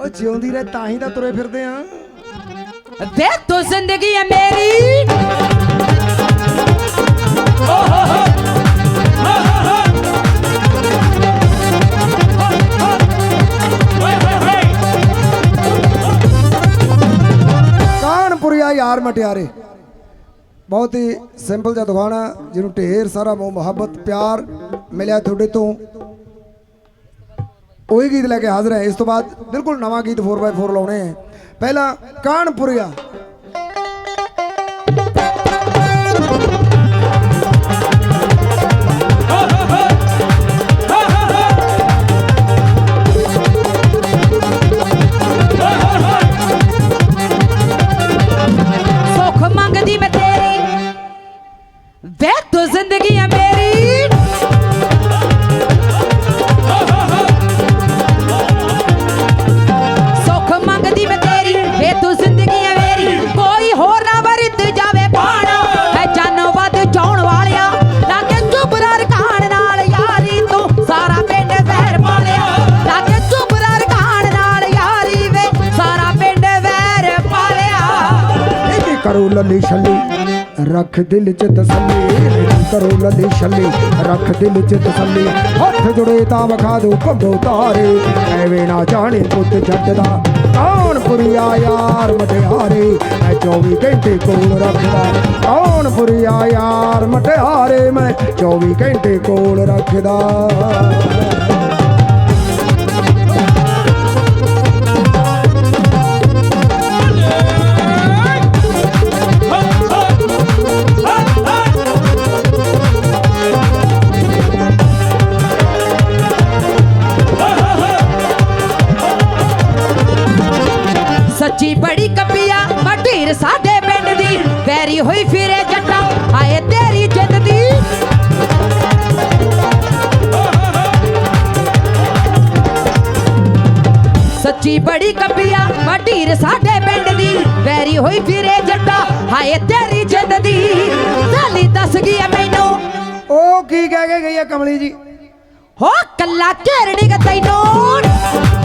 ਉਹ ਜਿਉਂਦੀ ਰਹਿ ਤਾਂ ਹੀ ਤਾਂ ਤੁਰੇ ਫਿਰਦੇ ਆ। ਵੇ ਤੂੰ ਜ਼ਿੰਦਗੀ ਹੈ ਮੇਰੀ। ਕਾਨਪੁਰੀਆ ਯਾਰ ਮਟਿਆਰੇ। ਬਹੁਤ ਹੀ ਸਿੰਪਲ ਜਿਹਾ ਦੁਕਾਨਾ ਜਿਹਨੂੰ ਢੇਰ ਸਾਰਾ ਮੋਹ ਮੁਹੱਬਤ ਪਿਆਰ ਮਿਲਿਆ ਤੁਹਾਡੇ ਤੋਂ। ਉਹੀ ਗੀਤ ਲੈ ਕੇ ਹਾਜ਼ਰ ਹੈ। ਇਸ ਤੋਂ ਬਾਅਦ ਬਿਲਕੁਲ ਨਵਾਂ ਗੀਤ 4x4 ਲਾਉਣੇ ਹੈ। ਪਹਿਲਾ ਕਾਨਪੁਰੀਆ। ਕਰੋ ਲੱਲੀ ਛੱਲੀ, ਰੱਖ ਦਿਲ ਚ ਤਸੱਲੀ ਇਹਦੀ ਕਰੋ ਲੱਲੀ ਛੱਲੀ, ਰੱਖ ਦਿਲ ਚ ਤਸੱਲੀ। ਹੱਥ ਜੁੜੇ ਤਾਂ ਵਖਾ ਦੋ ਭੰਗੋ ਤਾਰੇ ਐਵੇਂ ਨਾ ਜਾਣੇ ਪੁੱਤ ਜੱਟ ਦਾ। ਕੌਣ ਪੁਰੀਆ ਯਾਰ ਮਟਿਆਰੇ, ਮੈਂ 24 ਘੰਟੇ ਕੋਲ ਰੱਖਦਾ। ਕੌਣ ਪੁਰੀਆ ਯਾਰ ਮਟਿਆਰੇ, ਮੈਂ 24 ਘੰਟੇ ਕੋਲ ਰੱਖਦਾ। ਵੈਰੀ ਹੋਈ ਫਿਰੇ ਜੱਟਾ ਹਾਏ ਤੇਰੀ ਜਿੱਤ ਦੀ। ਸੱਚੀ ਬੜੀ ਕੱਪੀਆ ਮਢੀਰ ਸਾਡੇ ਪਿੰਡ ਦੀ ਵੈਰੀ ਹੋਈ ਫਿਰੇ ਜੱਟਾ ਹਾਏ ਤੇਰੀ ਜਿੱਤ ਦੀ। ਸਾਲੀ ਦੱਸ ਗਈ ਆ ਮੈਨੂੰ। ਉਹ ਕੀ ਕਹਿ ਕੇ ਗਈ ਹੈ ਕਮਲੀ ਜੀ? ਹੋ ਕੱਲਾ ਘੇਰਣੀ ਗ ਤੈਨੂੰ।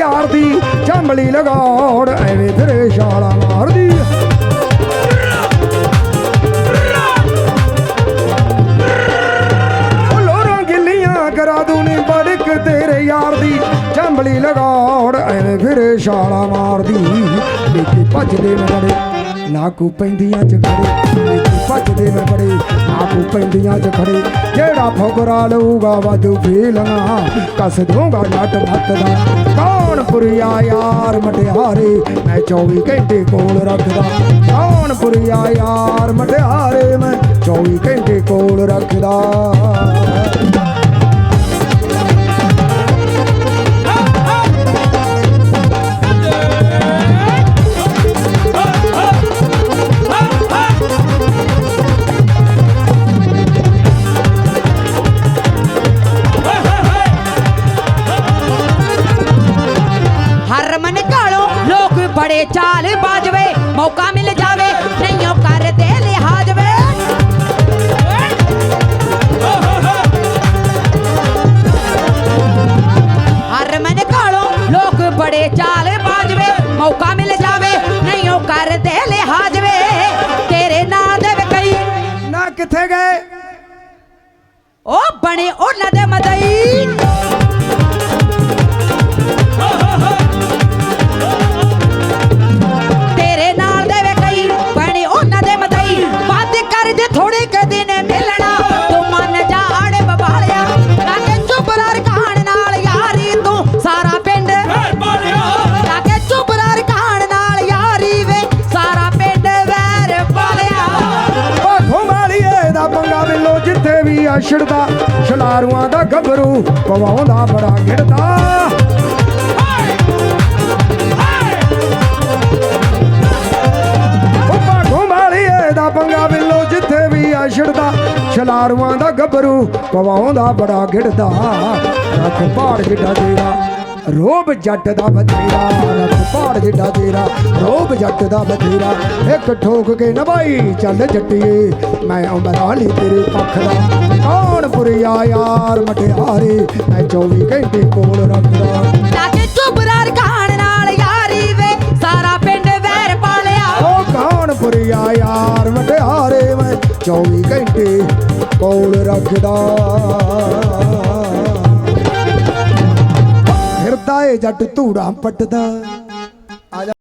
ਯਾਰ ਦੀ ਚੰਬਲੀ ਲਗਾਉੜ ਐਵੇਂ ਫਿਰੇ ਐਵੇਂ ਛਾਲਾ ਮਾਰਦੀ। ਦੇਖੀ ਭੱਜਦੇ ਮੈਂ ਬੜੇ ਨਾ ਕੋ ਪੈਂਦੀਆਂ ਚ ਖੜੇ। ਦੇਖੀ ਭੱਜਦੇ ਮੈਂ ਬੜੇ ਨਾ ਕੋ ਪੈਂਦੀਆਂ ਚ ਖੜੇ। ਜਿਹੜਾ ਫੁਕਰਾ ਲਊਗਾ ਵਾਧੂ ਫੇਲਣਾ, ਕਸ ਦੂੰਗਾ ਨੱਟ ਮੱਤ ਦਾ ਕੌਣ ਪੁਰੀਆ ਯਾਰ ਮਟਿਆਰੇ, ਮੈਂ 24 ਘੰਟੇ ਕੋਲ ਰੱਖਦਾ। ਕੌਣ ਪੁਰੀਆ ਯਾਰ ਮਟਿਆਰੇ, ਮੈਂ 24 ਘੰਟੇ ਕੋਲ ਰੱਖਦਾ। ਬੜੇ ਚਾਲ ਬਾਜਵੇ ਮੌਕਾ ਮਿਲ ਜਾਵੇ ਨਹੀਂਓ ਕਰਦੇ ਲਿਹਾਜ਼ ਵੇ। ਹਰਮਨ ਕਾਲੋ ਲੋਕ ਬੜੇ ਚਾਲ ਬਾਜਵੇ ਮੌਕਾ ਮਿਲ ਜਾਵੇ ਨਹੀਂਓ ਕਰਦੇ ਲਿਹਾਜ਼ ਵੇ। ਤੇਰੇ ਨਾਂ ਦੇ ਕਈ ਨਾ ਕਿੱਥੇ ਗਏ? ਉਹ ਬਣੇ ਉਹਨਾਂ ਦੇ ਮਦਈ। ਜਿੱਥੇ ਵੀ ਅਛੜਦਾ ਛਲਾਰੂਆਂ ਦਾ ਗੱਭਰੂ ਪਵਾਉਂਦਾ, ਬੜਾ ਗਿੜਦਾ ਢੋਲੇ ਦਾ ਪੰਗਾ ਬਿੱਲੋ, ਜਿੱਥੇ ਵੀ ਆ ਛਲਾਰੂਆਂ ਦਾ ਗੱਭਰੂ ਪਵਾਉਂਦਾ, ਬੜਾ ਗਿੜਦਾ ਰੱਖ ਪਹਾੜ ਜਿੱਡਾ ਤੇਰਾ। ਰੋਬ ਜੱਟ ਦਾ ਬਥੇਰਾ ਰੱਖ ਪਹਾੜ ਜਿੱਡਾ ਤੇਰਾ ਰੋਬ ਜੱਟ ਦਾ ਬਥੇਰਾ। ਇੱਕ ਠੋਕ ਕੇ ਨਵਾਈ ਚੱਲ ਜੱਟੀਏ ਮੈਂ ਉਮਰਾਂ ਲਈ ਤੇਰੇ ਪੱਖ ਦਾ। ਕੌਣ ਪੁਰਿਆ ਯਾਰ ਮਟਿਆਰੇ ਮੈਂ 24 ਘੰਟੇ ਕੋਲ ਰੱਖਦਾ। ਲਾਗੇ ਚੁਬਰਾਰ ਖਾਣ ਨਾਲ ਯਾਰੀ ਵੇ ਸਾਰਾ ਪਿੰਡ ਵੈਰ ਪਾਲਿਆ। ਉਹ ਕੌਣ ਪੁਰਿਆ ਯਾਰ ਮਟਿਆਰੇ ਮੈਂ 24 ਘੰਟੇ ਕੋਲ ਰੱਖਦਾ। ਫਿਰਦਾ ਏ ਜੱਟ ਧੂੜਾ ਪੱਟਦਾ।